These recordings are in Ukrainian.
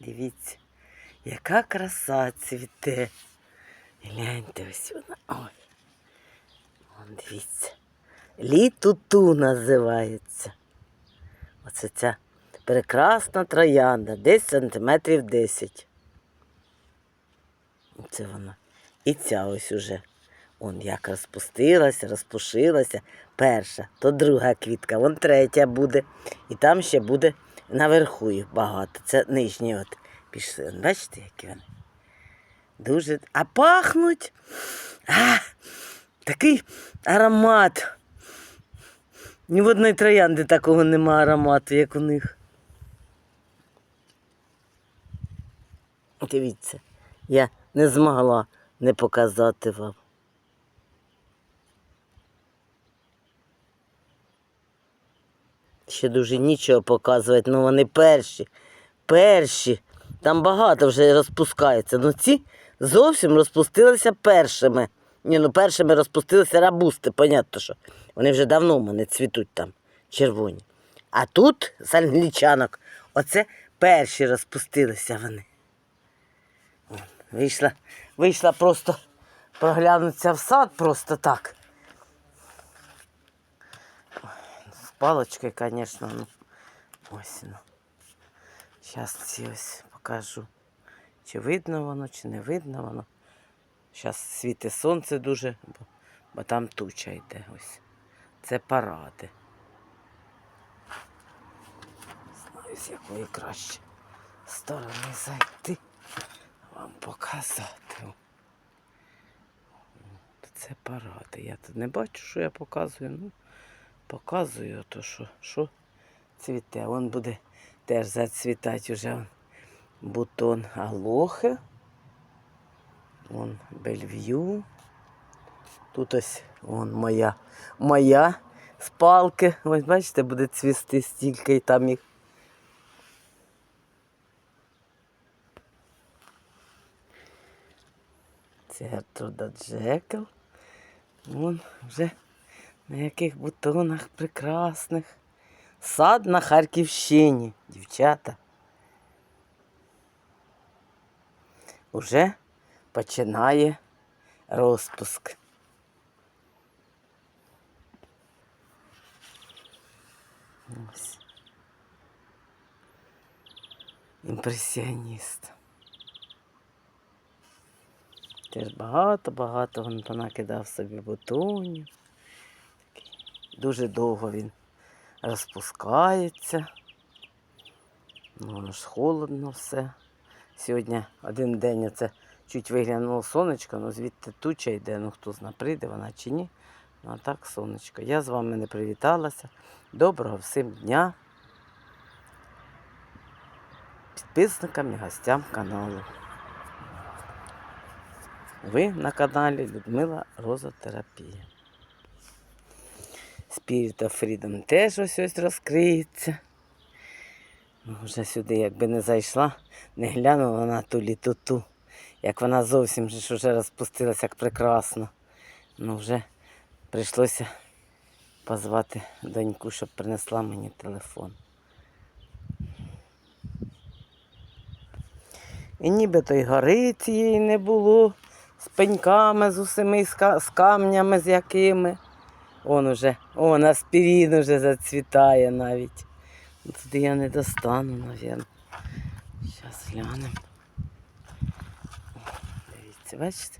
Дивіться, яка краса цвіте. Гляньте ось вона. Ой. Вон дивіться. Літуту називається. Оце ця прекрасна троянда, десь сантиметрів 10. Це вона. І ця ось уже. Он як розпустилася, розпушилася. Перша, то друга квітка, вон третя буде. І там ще буде наверху їх багато. Це нижні от пішли. Бачите, які вони? Дуже. А пахнуть. А, такий аромат. Ні в одної троянди такого нема аромату, як у них. Дивіться, я не змогла не показати вам. Ще дуже нічого показувати, ну вони перші. Перші. Там багато вже розпускається. Ну ці зовсім розпустилися першими. Ні, ну першими розпустилися рабусти, понятно, що. Вони вже давно в мене цвітуть там, червоні. А тут з англічанок, оце перші розпустилися вони. Вийшла, вийшла просто проглянутися в сад просто так. З палочкою, звісно, ну. Ось ну. Зараз покажу. Чи видно воно, чи не видно воно. Зараз світить сонце дуже, бо, бо там туча йде ось. Це паради. Знаю, з якої краще сторони зайти, вам показати. Це паради. Я тут не бачу, що я показую. Ну, показую то, що, що цвіте. Вон буде теж зацвітати вже бутон алохи. Вон бельв'ю. Тут ось вон моя, моя з. Ось бачите, буде цвісти стільки і там їх. Це Гертруда Джекл. Вон вже на яких бутонах прекрасних. Сад на Харківщині, дівчата. Уже починає розпуск. Ось. Імпресіоніст. Теж багато-багато він понакидав собі бутонів. Дуже довго він розпускається. Ну, воно ж холодно все. Сьогодні один день це чуть виглянуло сонечко, ну звідти туча йде, ну хто зна, прийде вона чи ні. Ну а так сонечко. Я з вами не привіталася. Доброго всім дня. Підписникам і гостям каналу. Ви на каналі Людмила Розотерапія. Spirit of Freedom теж ось ось розкриється. Ну, Вже сюди, якби не зайшла, не глянула на ту літоту. Як вона зовсім ж вже розпустилася, як прекрасно. Ну вже прийшлося позвати доньку, щоб принесла мені телефон. І нібито й гори цієї не було, з пеньками, з усіми, з камнями, з якими. Он уже, он аспірін уже зацвітає навіть. Ну, Туди я не достану, мабуть. Зараз глянемо. Дивіться, бачите?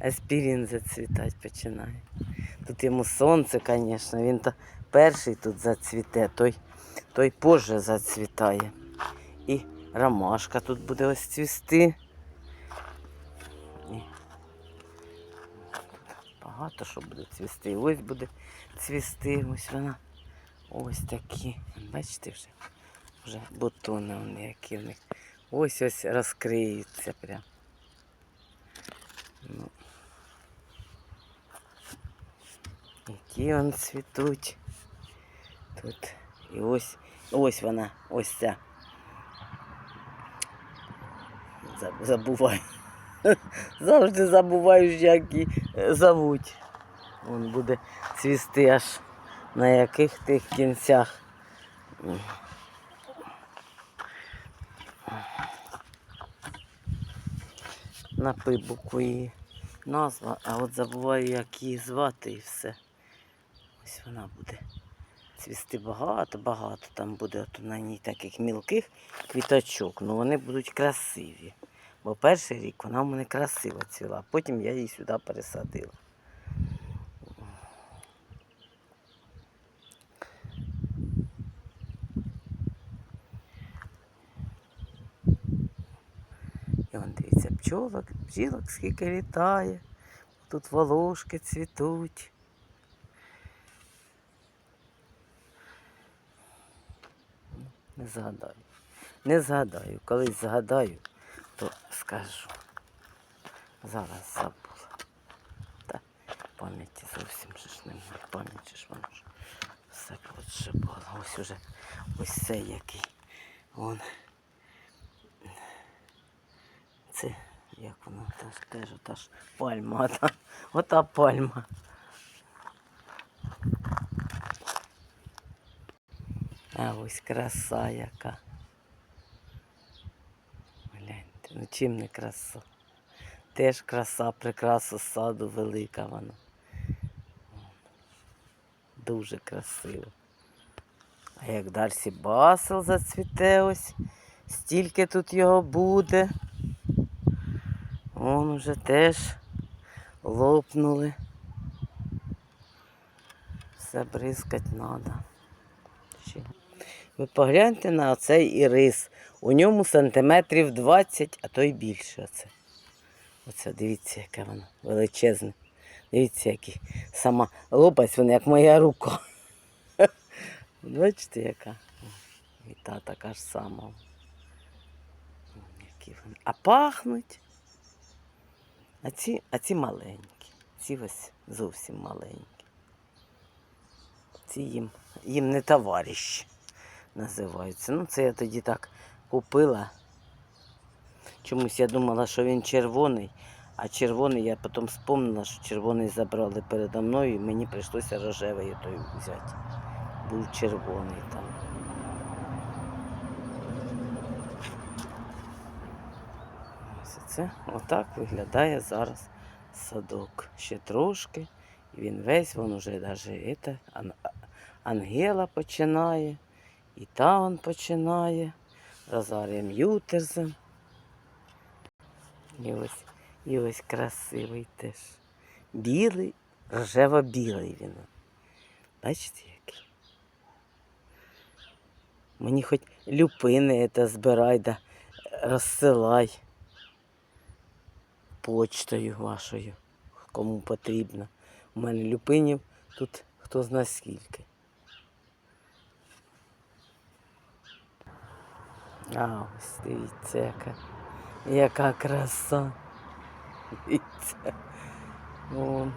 Аспірін зацвітати починає. Тут йому сонце, звісно, він то перший тут зацвіте, той, той позже зацвітає. І ромашка тут буде ось цвісти. Багато що буде цвісти. Ось буде цвісти. Ось вона. Ось такі. Бачите вже? Вже бутони вони які в них. Ось ось розкриються прям. Ну. Які вони цвітуть. Тут і ось, ось вона, ось ця. Заб- Забуваю. Завжди забуваю, як її е, зовуть. Він буде цвісти аж на яких тих кінцях. на П букву її назва, а от забуваю, як її звати і все. Ось вона буде цвісти багато, багато. Там буде от на ній таких мілких квіточок. Ну вони будуть красиві. Бо перший рік вона в мене красиво цвіла, потім я її сюди пересадила. І вон дивіться, пчолок, бджілок скільки літає. Тут волошки цвітуть. Не згадаю. Не згадаю. Колись згадаю, то скажу. Зараз забула. Та пам'яті зовсім же ж немає. Пам'ять ж воно ж все подшибало. Ось уже ось цей який. Вон. Це як воно теж, теж ота ж пальма. Ота, ота пальма. А ось краса яка. Гляньте, ну чим не краса. Теж краса, прикраса саду велика вона. Дуже красиво. А як Дарсі Басел зацвіте ось, стільки тут його буде. Вон уже теж лопнули. Все бризкать треба. Ви погляньте на оцей ірис. У ньому сантиметрів 20, а то й більше. Оце. Оце дивіться, яке воно величезне. Дивіться, який. Сама лопасть, вона як моя рука. Бачите, яка? І та така ж сама. Які. А пахнуть. А ці, а ці маленькі. Ці ось зовсім маленькі. Ці їм, їм не товариші називаються. Ну, це я тоді так купила. Чомусь я думала, що він червоний, а червоний я потім вспомнила, що червоний забрали передо мною, і мені прийшлося рожевий той взяти. Був червоний там. Ось це отак виглядає зараз садок. Ще трошки. І він весь, він уже навіть ан- Ангела починає. І та он починає. Розарія М'ютерзен. І ось, і ось красивий теж. Білий, рожево-білий він. Бачите, який? Мені хоч люпини це збирай, да розсилай почтою вашою, кому потрібно. У мене люпинів тут хто зна скільки. А ось дивіться, яка, яка краса. Дивіться. Вон.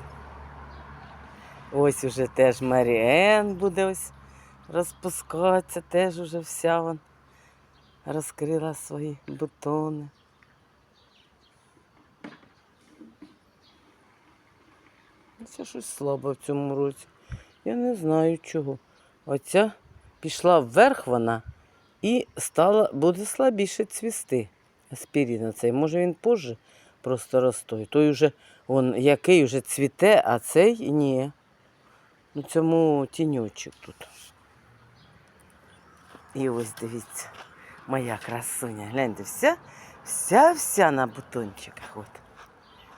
Ось уже теж Маріен буде ось розпускатися, теж уже вся вон розкрила свої бутони. Це щось слабо в цьому році. Я не знаю чого. Оця пішла вверх вона і стала, буде слабіше цвісти. Аспірін цей. Може він позже просто ростає. Той уже, он, який вже цвіте, а цей ні. Ну, цьому тіньочок тут. І ось дивіться, моя красуня. Гляньте, вся, вся, вся на бутончиках. От.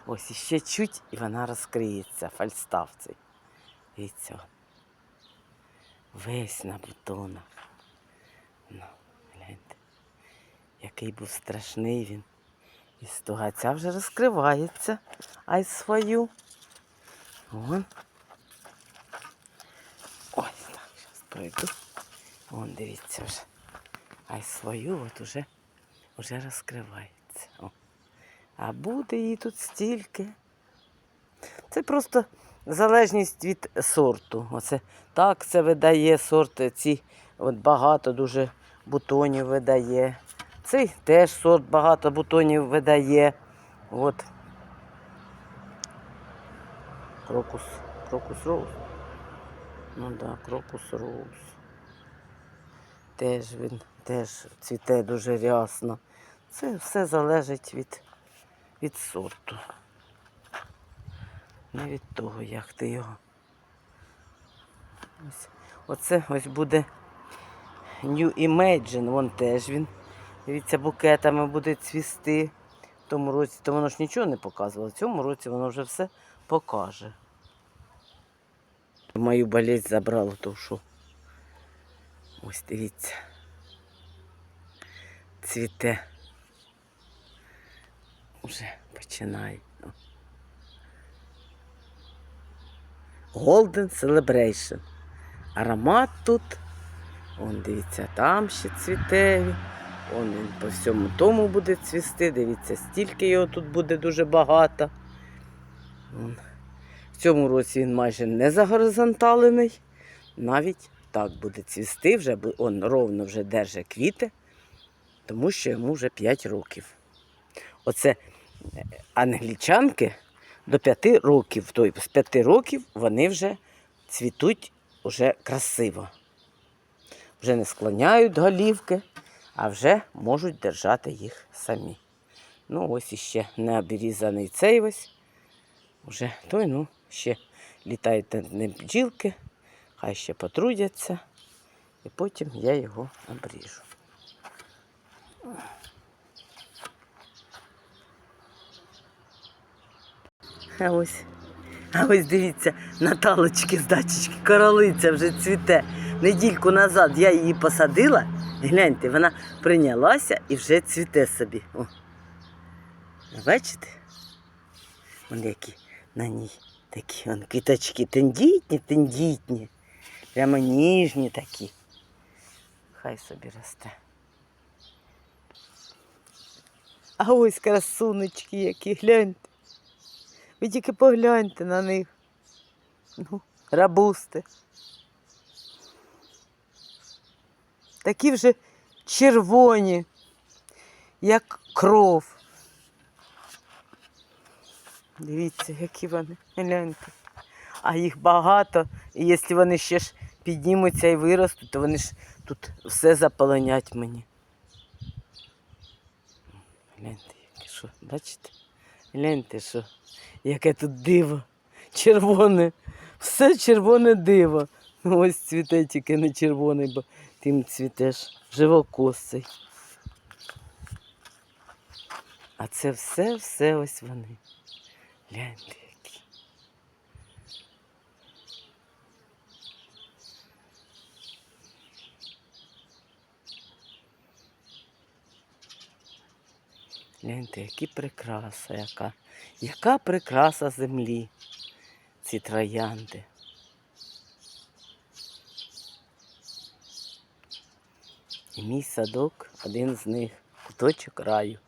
Ось іще чуть, і вона розкриється, фальстав цей. Дивіться. Весь на бутонах. Ну, гляньте. Який був страшний він. І стуга ця вже розкривається. Ай свою. Вон. Ось так, зараз пройду. Вон, дивіться вже. Ай свою от уже, уже розкривається. О. А буде її тут стільки. Це просто залежність від сорту. Оце так це видає сорт. Ці от багато дуже бутонів видає. Цей теж сорт багато бутонів видає. От. Крокус. Крокус роуз. Ну так, да, крокус роуз. Теж він теж цвіте дуже рясно. Це все залежить від від сорту. Не від того, як ти його. Ось. Оце ось буде New Imagine, вон теж він. Дивіться, букетами буде цвісти. В тому році, то воно ж нічого не показувало. В цьому році воно вже все покаже. Мою болезнь забрало, то що. Ось дивіться. Цвіте. Уже починає. О. Golden Celebration. Аромат тут. Вон, дивіться, там ще цвіте. Вон він по всьому тому буде цвісти. Дивіться, стільки його тут буде дуже багато. Вон. В цьому році він майже не загоризонталений. Навіть так буде цвісти, вже он ровно вже держить квіти, тому що йому вже 5 років. Оце е, англічанки до 5 років, тобто з 5 років вони вже цвітуть уже красиво. Вже не склоняють голівки, а вже можуть держати їх самі. Ну, ось іще не обрізаний цей ось. Уже той, ну, ще літають над ним бджілки, хай ще потрудяться, і потім я його обріжу. А ось, а ось дивіться, Наталочки з дачечки, королиця вже цвіте. Недільку назад я її посадила. Гляньте, вона прийнялася і вже цвіте собі. О. Бачите? Вон які на ній такі вон, квіточки тендітні, тендітні. Прямо ніжні такі. Хай собі росте. А ось красунечки які, гляньте. Ви тільки погляньте на них. Ну, рабусти. Такі вже червоні, як кров. Дивіться, які вони. Гляньте. А їх багато. І якщо вони ще ж піднімуться і виростуть, то вони ж тут все заполонять мені. Гляньте, яке що, бачите? Гляньте, що, яке тут диво. Червоне. Все червоне диво. Ну, ось цвіте тільки не червоний, бо тим цвітеш живокосий. А це все, все ось вони. Гляньте які. Гляньте, які прикраса, яка, яка прикраса землі, ці троянди. І мій садок один з них, куточок раю.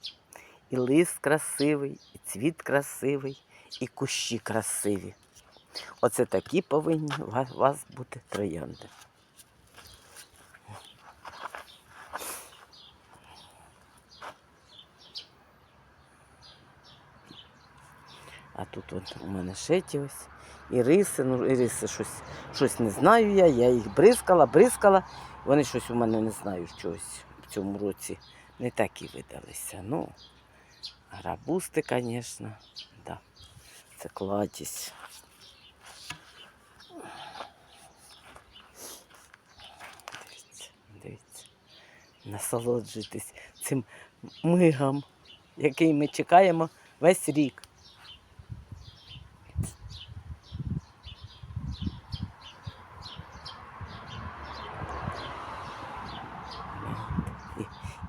І лист красивий, і цвіт красивий, і кущі красиві. Оце такі повинні у вас- бути троянди. А тут от у мене ще ті ось іриси. Ну, іриси щось, щось не знаю я. Я їх бризкала, бризкала. Вони щось у мене не знаю чогось в цьому році. Не такі видалися. Ну, грабусти, звісно, да. Це кладість. Дивіться, дивіться. Насолоджуйтесь цим мигом, який ми чекаємо весь рік.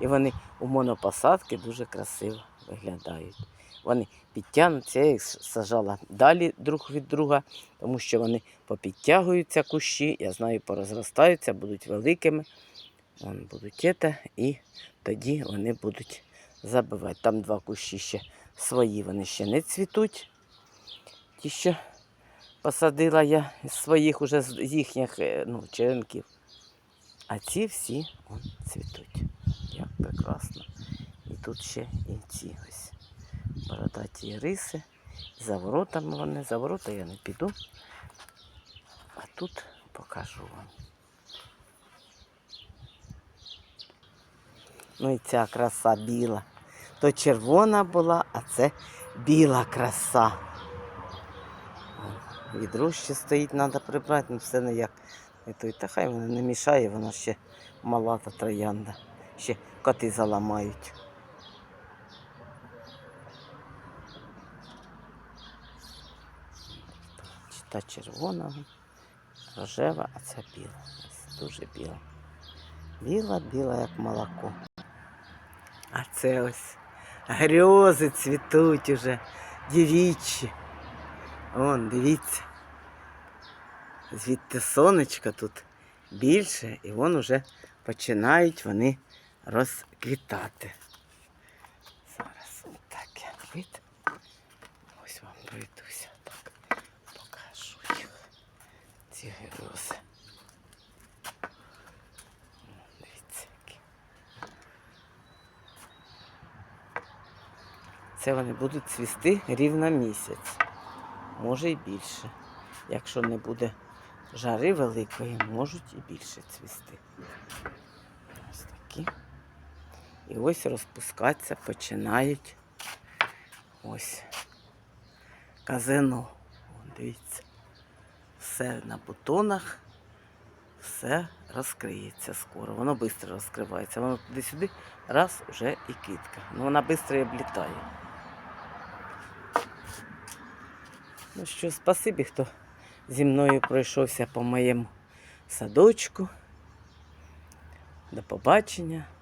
І, вони у монопосадки дуже красиво виглядають. Вони підтягнуться, я їх сажала далі друг від друга, тому що вони попідтягуються кущі, я знаю, порозростаються, будуть великими. Вон будуть це, і тоді вони будуть забивати. Там два кущі ще свої, вони ще не цвітуть. Ті, що посадила я з своїх уже з їхніх е, ну, черенків. А ці всі он, цвітуть. Як прекрасно. І тут ще і ці ось бородаті риси. За воротами вони, за ворота я не піду. А тут покажу вам. Ну і ця краса біла. То червона була, а це біла краса. Відро ще стоїть, треба прибрати, ну все ніяк. Не той. Та хай вона не мішає, вона ще мала та троянда. Ще коти заламають. Та червона, рожева, а це біла. Ось дуже біла. Біла, біла, як молоко. А це ось грьози цвітуть уже, дівічі. Вон, дивіться. Звідти сонечка тут більше, і вон уже починають вони розквітати. Зараз так як вид. Ось вам пройдуся так. Покажу їх. Ці грози. Дивіться, які. Це вони будуть цвісти рівно місяць. Може і більше. Якщо не буде жари великої, можуть і більше цвісти. І ось розпускатися починають ось казино. Дивіться. Все на бутонах, все розкриється скоро. Воно швидко розкривається. Воно туди-сюди, раз, вже і квітка. Ну вона швидко облітає. Ну що, спасибі, хто зі мною пройшовся по моєму садочку. До побачення,